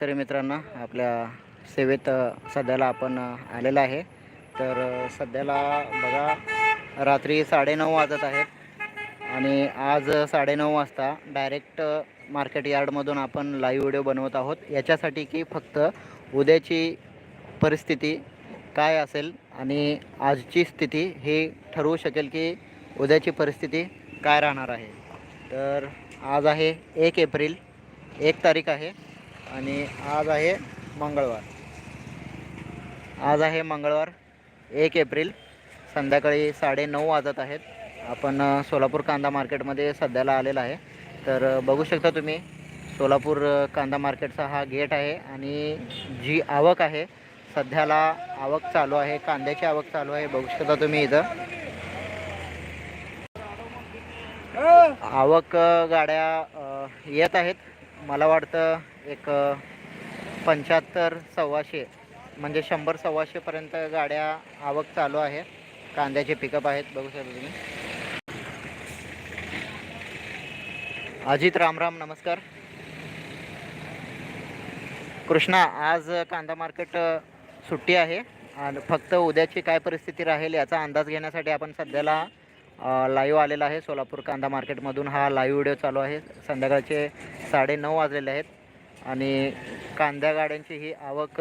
तरी मित्रांनो आपल्या सेवेत सध्याला आपण आलेला आहे. तर सध्याला बघा रात्री साडेनऊ वाजत आहेत. आणि आज साडेनऊ वाजता डायरेक्ट मार्केट यार्डमधून आपण लाईव्ह व्हिडिओ बनवत आहोत. याच्यासाठी की फक्त उद्याची परिस्थिती काय असेल आणि आजची स्थिती हे ठरवू शकेल की उद्याची परिस्थिती काय राहणार आहे. तर आज आहे एक एप्रिल एक तारीख आहे. आणि आज आहे मंगळवार. आज आहे मंगळवार एक एप्रिल. संध्याकाळी साडेनऊ वाजत आहेत. आपण सोलापूर कांदा मार्केटमध्ये सध्याला आलेला आहे. तर बघू शकता तुम्ही सोलापूर कांदा मार्केटचा हा गेट आहे आणि जी आवक आहे सध्याला आवक चालू आहे कांद्याची आवक चालू आहे. बघू शकता तुम्ही इथं. आवक गाड्या येत आहेत. मला वाटतं एक पंच्याहत्तर सव्वाशे म्हणजे शंभर सव्वाशेपर्यंत गाड्या आवक चालू आहे. कांद्याचे पिकअप आहेत बघू शकता तुम्ही. अजित रामराम नमस्कार. कृष्णा आज कांदा मार्केट सुट्टी आहे. आणि फक्त उद्याची काय परिस्थिती राहील याचा अंदाज घेण्यासाठी आपण सध्याला लाईव्ह आलेला आहे. सोलापूर कांदा मार्केटमधून हा लाईव्ह व्हिडिओ चालू आहे. संध्याकाळचे साडेनऊ वाजलेले आहेत. आणि कांद्या गाड्यांची ही आवक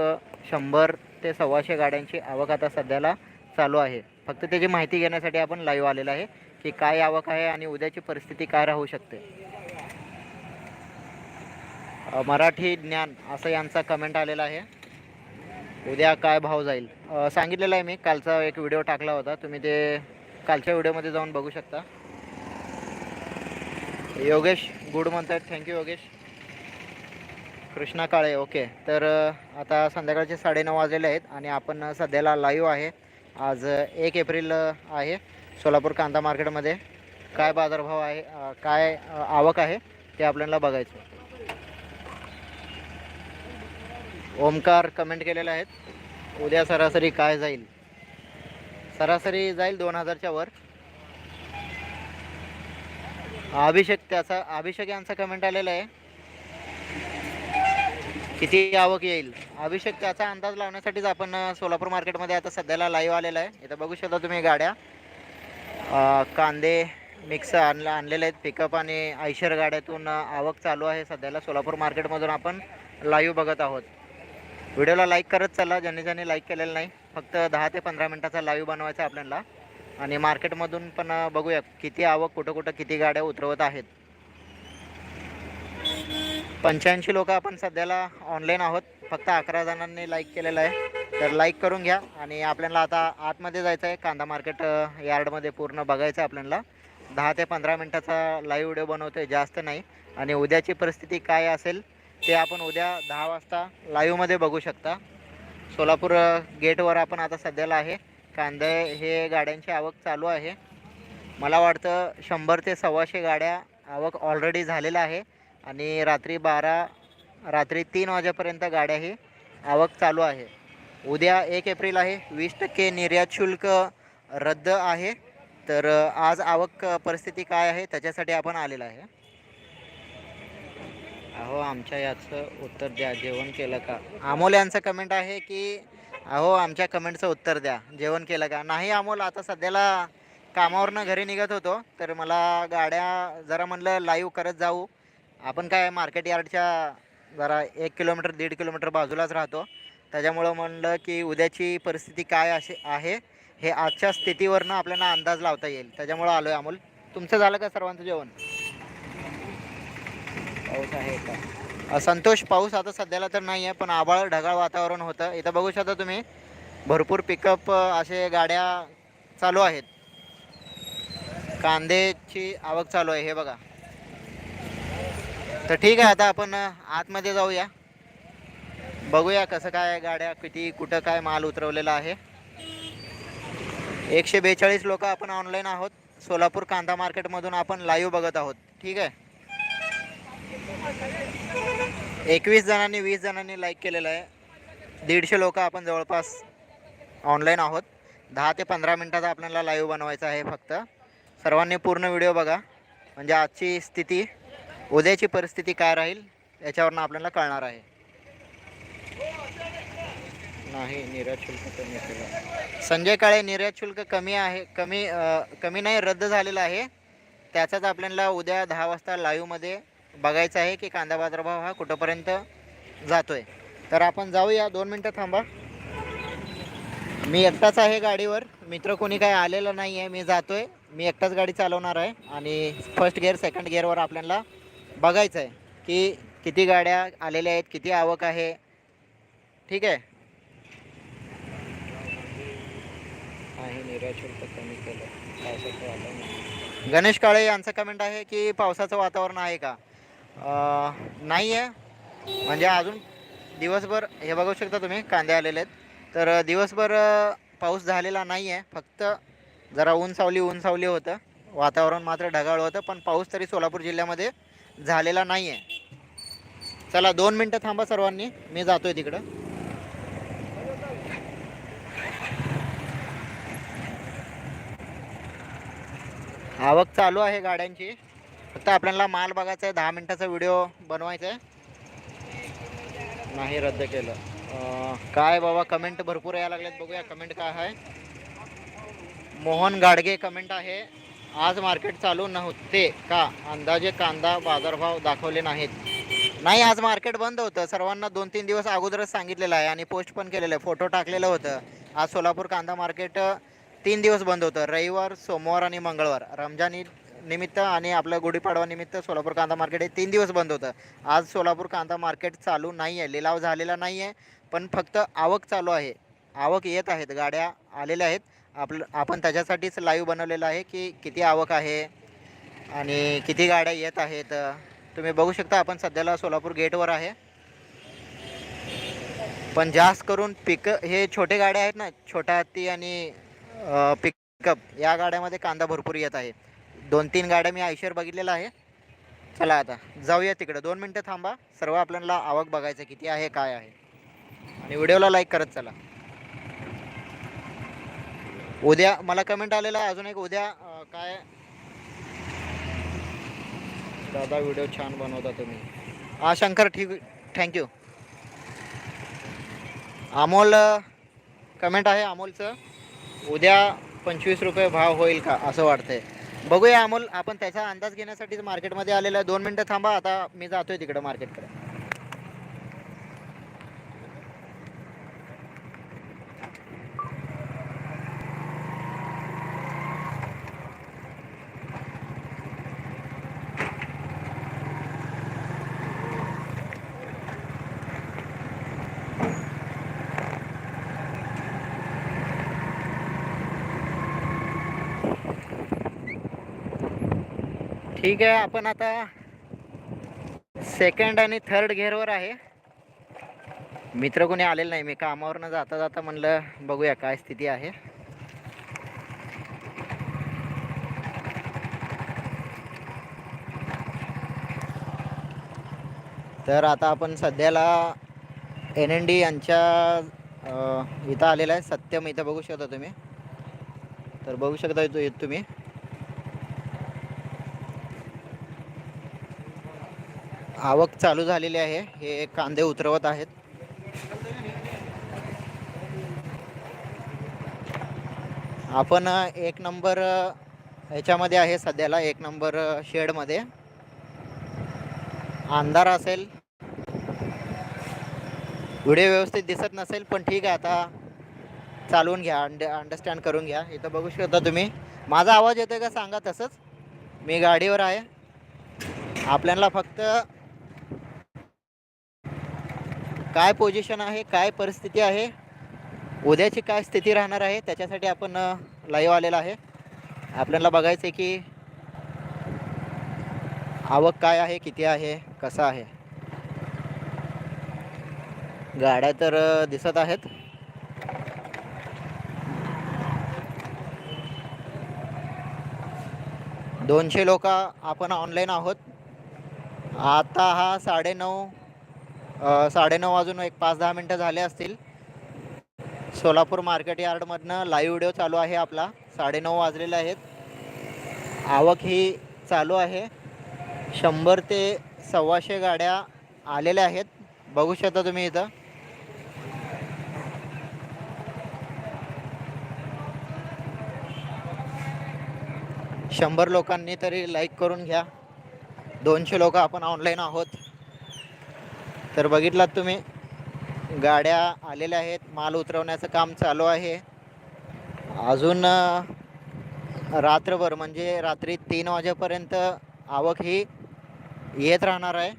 शंभर ते सव्वाशे गाड्यांची आवक आता सध्याला चालू आहे. फक्त त्याची माहिती घेण्यासाठी आपण लाईव्ह आलेला आहे की काय आवक आहे आणि उद्याची परिस्थिती काय राहू शकते. मराठी ज्ञान असं यांचा कमेंट आलेला आहे. उद्या काय भाव जाईल? सांगितलेलं आहे मी कालचा एक व्हिडिओ टाकला होता. तुम्ही ते कालच्या व्हिडिओमध्ये जाऊन बघू शकता. योगेश गुड म्हणतात thank you Yogesh. Krishna Kale okay. तर आता संध्याकाळचे साडेनऊ वाजलेले आहेत आणि आपण सध्याला लाईव्ह आहे. आज एक एप्रिल आहे सोलापूर कांदा मार्केटमध्ये. काय बाजारभाव आहे काय आवक आहे ते आपल्याला बघायचं. ओमकार कमेंट केलेले आहेत. उद्या सरासरी काय जाईल? सरासरी जाईल दोन हजारच्या वर. अभिषेक त्याचा अभिषेक यांचा कमेंट आलेला आहे. किती आवक येईल? अभिषेक त्याचा अंदाज लावण्यासाठीच आपण सोलापूर मार्केटमध्ये आता सध्याला लाईव्ह आलेला आहे. इथं बघू शकता तुम्ही गाड्या. कांदे मिक्स आणला आणलेले आहेत पिकअप आणि आयशर गाड्यातून आवक चालू आहे सध्याला सोलापूर मार्केटमधून आपण लाईव्ह बघत आहोत. व्हिडिओला लाईक करत चला ज्यांनी ज्यांनी लाईक केलेलं नाही फक्त दहा ते पंधरा मिनटाचा लाईव्ह बनवायचा आहे आपल्याला. आणि मार्केटमधून पण बघूया किती आवक कुठं कुठं किती गाड्या उतरवत आहेत. पंच्याऐंशी लोक आपण सध्याला ऑनलाईन आहोत. फक्त अकरा जणांनी लाईक केलेलं आहे. तर लाईक करून घ्या. आणि आपल्याला आता आतमध्ये जायचं आहे कांदा मार्केट यार्डमध्ये पूर्ण बघायचं आहे आपल्याला. दहा ते पंधरा मिनटाचा लाईव्ह व्हिडिओ बनवतो आहे जास्त नाही. आणि उद्याची परिस्थिती काय असेल ते आपण उद्या दहा वाजता लाईव्हमध्ये बघू शकता. सोलापूर गेटवर आपण आता सध्याला आहे. कांदे हे गाड्यांची आवक चालू आहे. मला वाटतं शंभर ते सव्वाशे गाड्या आवक ऑलरेडी झालेलं आहे. आणि रात्री बारा रात्री तीन वाजेपर्यंत गाड्या ही आवक चालू आहे. उद्या एक एप्रिल आहे वीस टक्के निर्यात शुल्क रद्द आहे. तर आज आवक परिस्थिती काय आहे त्याच्यासाठी आपण आलेलं आहे. अहो आमच्या याचं उत्तर द्या. जेवण केलं का? अमोल यांचं कमेंट आहे की अहो आमच्या कमेंटचं उत्तर द्या. जेवण केलं का? नाही अमोल आता सध्याला कामावरनं घरी निघत होतो. तर मला गाड्या जरा म्हणलं लाईव्ह करत जाऊ. आपण काय मार्केट यार्डच्या जरा एक किलोमीटर दीड किलोमीटर बाजूलाच राहतो. त्याच्यामुळं म्हणलं की उद्याची परिस्थिती काय असे आहे हे आजच्या स्थितीवरनं आपल्याला अंदाज लावता येईल. त्याच्यामुळं आलो आहे अमोल. तुमचं झालं का सर्वांचं जेवण? पाऊस आहे का संतोष पाऊस आता सध्याला तर नाही आहे पण आभाळ ढगाळ वातावरण होतं. इथं बघू शकता तुम्ही भरपूर पिकअप असे गाड्या चालू आहेत. कांद्याची आवक चालू आहे हे बघा. तर ठीक आहे आता आपण आतमध्ये जाऊया. बघूया कसं काय गाड्या किती कुठं काय माल उतरवलेला आहे. एकशे बेचाळीस लोक आपण ऑनलाईन आहोत. सोलापूर कांदा मार्केटमधून आपण लाईव्ह बघत आहोत. ठीक आहे? एकवीस जणांनी वीस जणांनी लाईक केलेलं आहे. दीडशे लोक आपण जवळपास ऑनलाईन आहोत. दहा ते पंधरा मिनटाचा आपल्याला लाईव्ह बनवायचा आहे फक्त. सर्वांनी पूर्ण व्हिडिओ बघा. म्हणजे आजची स्थिती उद्याची परिस्थिती काय राहील याच्यावरनं आपल्याला कळणार आहे. नाही निर्यात शुल्क कमी केलं संजय काळे निर्यात शुल्क कमी आहे कमी कमी नाही रद्द झालेलं आहे. त्याचाच आपल्याला उद्या दहा वाजता लाईव्हमध्ये बघायचं आहे की कांदा बाजारभाव हा कुठंपर्यंत जातोय. तर आपण जाऊया दोन मिनटं थांबा. मी एकटाच आहे गाडीवर मित्र कोणी काय आलेलं नाही आहे मी जातोय. मी एकटाच गाडी चालवणार आहे आणि फर्स्ट गिअर सेकंड गिअरवर आपल्याला बघायचं आहे की किती गाड्या आलेल्या आहेत किती आवक आहे. ठीक आहे? गणेश काळे यांचं कमेंट आहे की पावसाचं वातावरण आहे का? नाही आहे म्हणजे अजून दिवसभर हे बघू शकता तुम्ही कांदे आलेले आहेत. तर दिवसभर पाऊस झालेला नाही आहे फक्त जरा ऊन सावली ऊन सावली होतं. वातावरण मात्र ढगाळ होतं पण पाऊस तरी सोलापूर जिल्ह्यामध्ये झालेला नाही आहे चला दोन मिनटं थांबा सर्वांनी. मी जातोय तिकडं. आवक चालू आहे गाड्यांची. फक्त आपल्याला माल बघायचा आहे दहा मिनटाचा व्हिडिओ बनवायचा आहे. नाही रद्द केलं. काय बाबा कमेंट भरपूर यायला लागल्यात बघूया कमेंट काय आहे. मोहन गाडगे कमेंट आहे. आज मार्केट चालू नव्हते का? अंदाजे कांदा बाजारभाव दाखवले नाहीत. नाही आज मार्केट बंद होतं. सर्वांना दोन तीन दिवस अगोदरच सांगितलेलं आहे आणि पोस्ट पण केलेलं आहे. फोटो टाकलेलं होतं. आज सोलापूर कांदा मार्केट तीन दिवस बंद होतं. रविवार सोमवार आणि मंगळवार. रमजान ईद निमित्त आणि आपलं गुढीपाडवा निमित्त सोलापूर कांदा मार्केट हे तीन दिवस बंद होतं. आज सोलापूर कांदा मार्केट चालू नाही आहे लिलाव झालेला नाही आहे पण फक्त आवक चालू आहे. आवक येत आहेत. गाड्या आलेल्या आहेत. आपलं आपण त्याच्यासाठीच लाईव्ह बनवलेलं आहे की किती आवक आहे आणि किती गाड्या येत आहेत. तुम्ही बघू शकता आपण सध्याला सोलापूर गेटवर आहे. पण जास्त करून पिक हे छोटे गाड्या आहेत ना छोटा हत्ती आणि पिकअप या गाड्यामध्ये कांदा भरपूर येत आहे. दोन तीन गाड्या मी आयशर बघितलेला आहे. चला आता जाऊया तिकडं. दोन मिनटं थांबा. सर्व आपल्याला आवक बघायचं किती आहे काय आहे. आणि व्हिडिओला लाईक करत चला. उद्या मला कमेंट आलेला आहे अजून एक उद्या अं, काय? दादा व्हिडिओ छान बनवता तुम्ही. हा शंकर ठीक थँक्यू अमोल कमेंट आहे अमोलचं. उद्या पंचवीस रुपये भाव होईल का असं वाटतंय. बघूया अमोल आपण त्याचा अंदाज घेण्यासाठीच मार्केटमध्ये आलेला आहे. दोन मिनटं थांबा आता मी जातोय तिकडं मार्केटकडे ठीक आहे आपण आता सेकंड आणि थर्ड गेअरवर आहे. मित्र कोणी आलेलं नाही मी कामावरनं जाता जाता म्हणलं बघूया काय स्थिती आहे. तर आता आपण सध्याला एन एन डी यांच्या इथं आलेला आहे सत्यम इथं बघू शकता तुम्ही. तर बघू शकता इथं येत तुम्ही. आवक चालू झालेली आहे. हे कांदे उतरवत आहेत. आपण एक नंबर ह्याच्यामध्ये आहे सध्याला एक नंबर शेडमध्ये. अंधार असेल. व्हिडिओ व्यवस्थित दिसत नसेल पण ठीक आहे आता चालवून घ्या अंड अंडरस्टँड करून घ्या. इथं बघू शकता तुम्ही. माझा आवाज येतो का? सांगा तसंच. मी गाडीवर आहे. आपल्याला फक्त काय पोझिशन आहे काय परिस्थिती आहे उद्याची काय स्थिती राहणार आहे त्याच्यासाठी आपण लाईव्ह आलेला आहे. आपल्याला बघायचं आहे की आवक काय आहे किती आहे कसं आहे. गाड्या तर दिसत आहेत. दोनशे लोक आपण ऑनलाईन आहोत. आता हा साडेनऊ साडेनऊ वाजून एक पाच दहा मिनटं झाले असतील. सोलापूर मार्केट यार्डमधनं लाईव्ह व्हिडिओ चालू आहे आपला. साडेनऊ वाजलेले आहेत. आवक ही चालू आहे. शंभर ते सव्वाशे गाड्या आलेल्या आहेत. बघू शकता तुम्ही इथं. शंभर लोकांनी तरी लाईक करून घ्या. दोनशे लोक आपण ऑनलाईन आहोत. तर बघितलात तुम्ही गाड्या आलेल्या आहेत माल उतरवण्याचं काम चालू आहे. अजून रात्रभर म्हणजे रात्री तीन वाजेपर्यंत आवक ही येत राहणार आहे.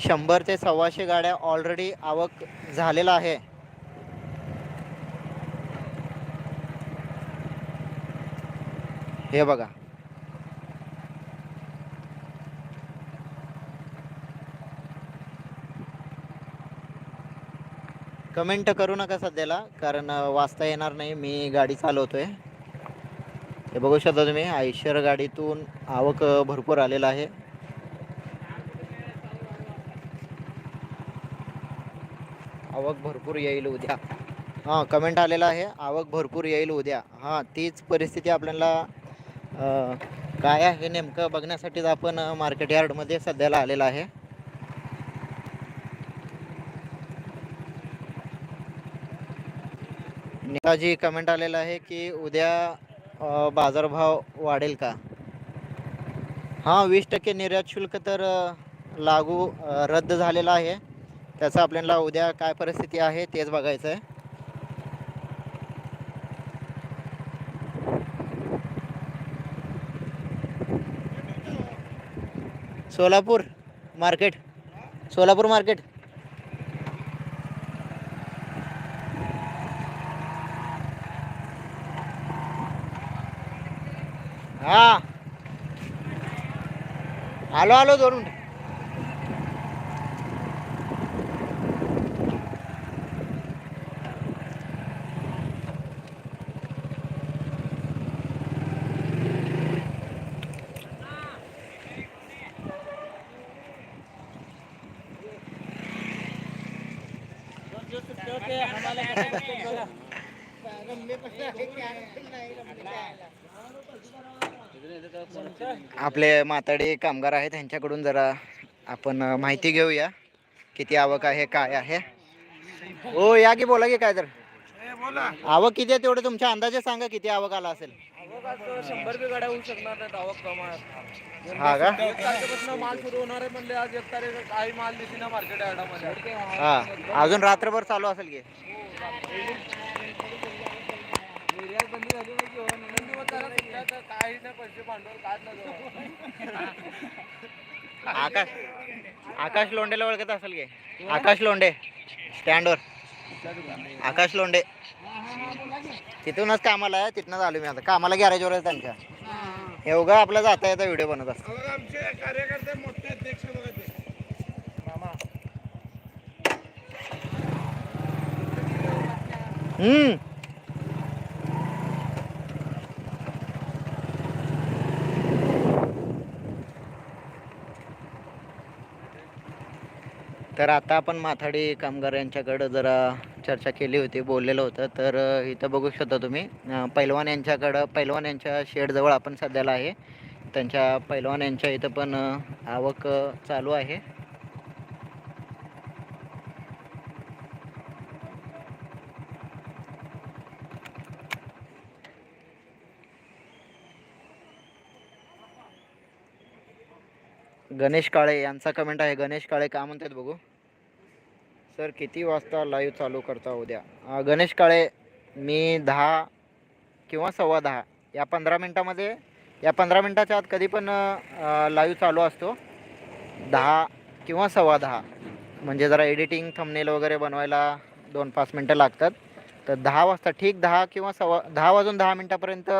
शंभर ते सव्वाशे गाड्या ऑलरेडी आवक झालेला आहे. हे बघा. कमेंट करू नका सध्याला कारण वाचता येणार नाही. मी गाडी चालवतोय. हे बघू शकता तुम्ही आयशर गाडीतून आवक भरपूर आलेला आहे. आवक भरपूर येईल उद्या. हां कमेंट आलेला आहे आवक भरपूर येईल उद्या. हां तीच परिस्थिती आपल्याला काय आहे नेमकं बघण्यासाठीच आपण मार्केट यार्डमध्ये सध्याला आलेला आहे. नेताजी कमेंट आलेला आहे की उद्या बाजारभाव वाढेल का? हां वीस टक्के निर्यात शुल्क तर लागू रद्द झालेला आहे. त्याचा आपल्याला उद्या काय परिस्थिती आहे तेच बघायचं आहे सोलापूर मार्केट सोलापूर मार्केट हा आलो आलो दोन मिनिट आपले माताडे कामगार आहेत त्यांच्याकडून जरा आपण माहिती घेऊया किती आवक आहे काय आहे. हो या की बोला की काय तर. आवक किती आहे तेवढं तुमच्या अंदाजे सांगा किती आवक आला असेल. शंभर बी गाड्या होऊ शकणार नाहीत आवक कम हा का? एक तारखेपासून माल सुरू होणार आहे म्हणले आज एक तारीख काही माल दिसी मार्केट यार्डामध्ये हा अजून रात्रभर चालू असेल की निर्यात बंदी झाली नाही की हो. दोन दिवस झाला सुट्ट्या तर काही नाही पैसे भांडवल काढ ना आकाश आकाश लोंडेला ओळखत असेल की? आकाश लोंडे स्टँडवर आकाश लोंडे. तिथूनच कामाला आहे तिथनंच आलो मी आता. कामाला गॅरेजवर आहे त्यांच्या. उगा आपला जाता येता व्हिडिओ बनत असतो. कार्यकर्ते मोठे अध्यक्ष हम्म. तर आता आपण माथाडी कामगार यांच्याकडं जरा चर्चा केली होती बोललेलं होतं. तर इथं बघू शकता तुम्ही पैलवान यांच्याकडं पैलवान यांच्या शेडजवळ आपण सध्याला आहे. त्यांच्या पैलवान यांच्या इथं पण आवक चालू आहे. गणेश काळे यांचा कमेंट आहे. गणेश काळे का म्हणतात बघू? सर किती वाजता लाईव्ह चालू करता उद्या? गणेश काळे मी दहा किंवा सव्वा दहा या पंधरा मिनटामध्ये या पंधरा मिनटाच्या आत कधी पण लाईव्ह चालू असतो. दहा किंवा सव्वा दहा म्हणजे जरा एडिटिंग थंबनेल वगैरे बनवायला दोन पाच मिनटं लागतात. तर दहा वाजता ठीक दहा किंवा सव्वा दहा वाजून दहा मिनटापर्यंत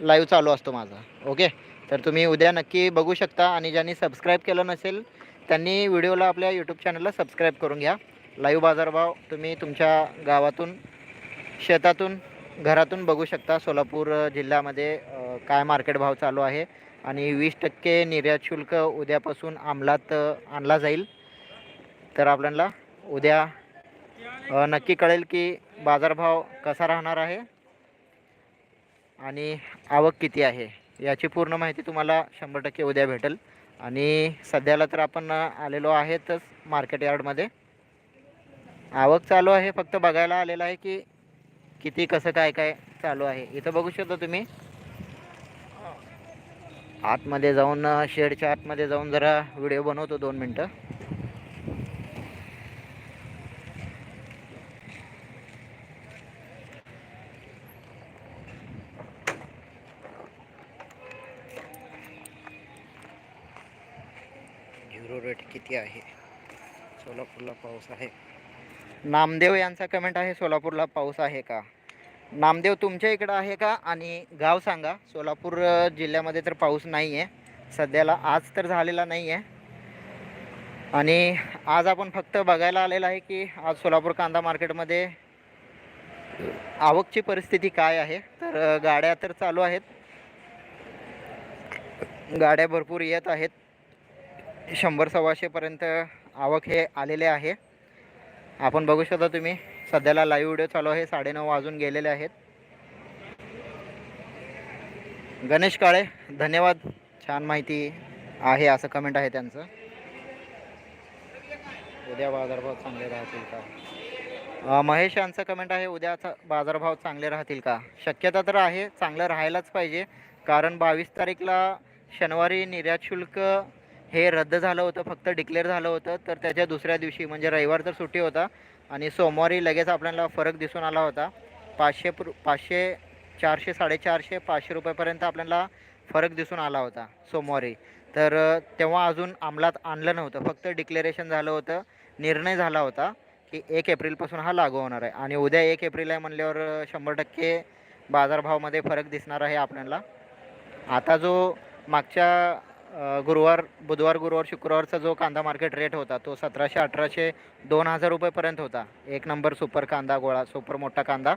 लाईव्ह चालू असतो माझा. ओके? तर तुम्ही उद्या नक्की बघू शकता आणि ज्यांनी सबस्क्राईब केलं नसेल त्यांनी व्हिडिओला आपल्या यूट्यूब चॅनलला सबस्क्राईब करून घ्या. लाईव्ह बाजारभाव तुम्ही तुमच्या गावातून शेतातून घरातून बघू शकता. सोलापूर जिल्ह्यामध्ये काय मार्केट भाव चालू आहे आणि वीस टक्के निर्यात शुल्क उद्यापासून अंमलात आणला जाईल. तर आपल्याला उद्या नक्की कळेल की बाजारभाव कसा राहणार आहे आणि आवक किती आहे याची पूर्ण माहिती तुम्हाला शंभर टक्के उद्या भेटेल. आणि सध्याला तर आपण आलेलो आहेतच मार्केट यार्डमध्ये. आवक चालू आहे फक्त बघायला आलेलं आहे की किती कसं काय काय चालू आहे. इथं बघू शकता तुम्ही. आतमध्ये जाऊन शेडच्या आतमध्ये जाऊन जरा व्हिडिओ बनवतो दोन मिनटं. झिरो रेट किती आहे? सोलापूरला पाऊस आहे. नामदेव यांचा कमेंट आहे सोलापूरला पाऊस आहे का? नामदेव तुमच्या इकडं आहे का? आणि गाव सांगा सोलापूर जिल्ह्यामध्ये तर पाऊस नाही आहे सध्याला आज तर झालेला नाही आहे आणि आज आपण फक्त बघायला आलेलं आहे की आज सोलापूर कांदा मार्केटमध्ये आवकची परिस्थिती काय आहे? तर गाड्या तर चालू आहेत. गाड्या भरपूर येत आहेत. शंभर सव्वाशेपर्यंत आवक हे आलेले आहे. आपण बघू शकता तुम्ही सध्याला लाईव्ह व्हिडिओ चालू आहे साडेनऊ वाजून गेलेले आहेत. गणेश काळे धन्यवाद. छान माहिती आहे असं कमेंट आहे त्यांचं. उद्या बाजारभाव चांगले राहतील का? महेश यांचं कमेंट आहे उद्याचा बाजारभाव चांगले राहतील का? शक्यता तर आहे चांगलं राहायलाच पाहिजे. कारण बावीस तारीखला शनिवारी निर्यात शुल्क हे रद्द झालं होतं फक्त डिक्लेअर झालं होतं. तर त्याच्या दुसऱ्या दिवशी म्हणजे रविवार तर सुट्टी होता आणि सोमवारी लगेच आपल्याला फरक दिसून आला होता. पाचशे प्र पाचशे चारशे साडेचारशे पाचशे रुपयेपर्यंत आपल्याला फरक दिसून आला होता सोमवारी. तर तेव्हा अजून अंमलात आणलं नव्हतं. फक्त डिक्लेरेशन झालं होतं. निर्णय झाला होता की एक एप्रिलपासून हा लागू होणार आहे. आणि उद्या एक एप्रिल आहे म्हणल्यावर शंभर टक्के बाजारभावामध्ये फरक दिसणार आहे आपल्याला. आता जो मागच्या गुरुवार बुधवार गुरुवार शुक्रवारचा जो कांदा मार्केट रेट होता तो सतराशे अठराशे दोन हजार रुपयेपर्यंत होता. एक नंबर सुपर कांदा गोळा सुपर मोठा कांदा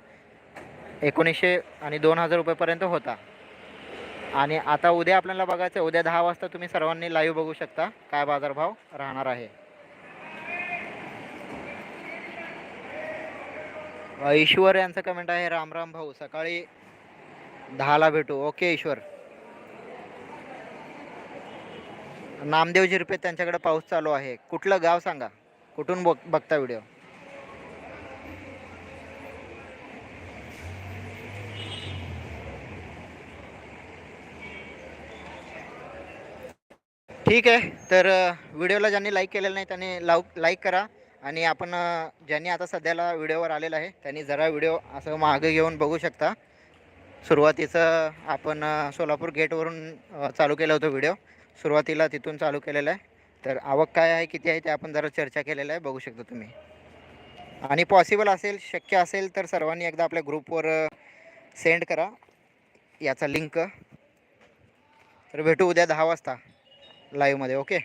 एकोणीसशे आणि दोन हजार रुपयेपर्यंत होता. आणि आता उद्या आपल्याला बघायचं आहे, उद्या दहा वाजता तुम्ही सर्वांनी लाईव्ह बघू शकता काय बाजारभाव राहणार आहे. ईश्वर यांचं कमेंट आहे राम राम भाऊ सकाळी दहाला भेटू. ओके ईश्वर. नामदेव झिरपे त्यांच्याकडे पाऊस चालू आहे. कुठलं गाव सांगा? कुठून बघ बघता व्हिडिओ ठीक आहे. तर व्हिडिओला ज्यांनी लाईक केलेलं नाही त्यांनी लाव लाईक करा. आणि आपण ज्यांनी आता सध्याला व्हिडिओवर आलेला आहे त्यांनी जरा व्हिडिओ असं मागे घेऊन बघू शकता. सुरुवातीचं आपण सोलापूर गेटवरून चालू केलं होतं व्हिडिओ सुरुवातीला तिथून चालू केलेलं आहे. तर आवक काय आहे किती आहे ते आपण जरा चर्चा केलेलं आहे बघू शकता तुम्ही. आणि पॉसिबल असेल शक्य असेल तर सर्वांनी एकदा आपल्या ग्रुपवर सेंड करा. याचा लिंक तर भेटू उद्या दहा वाजता लाईव्हमध्ये ओके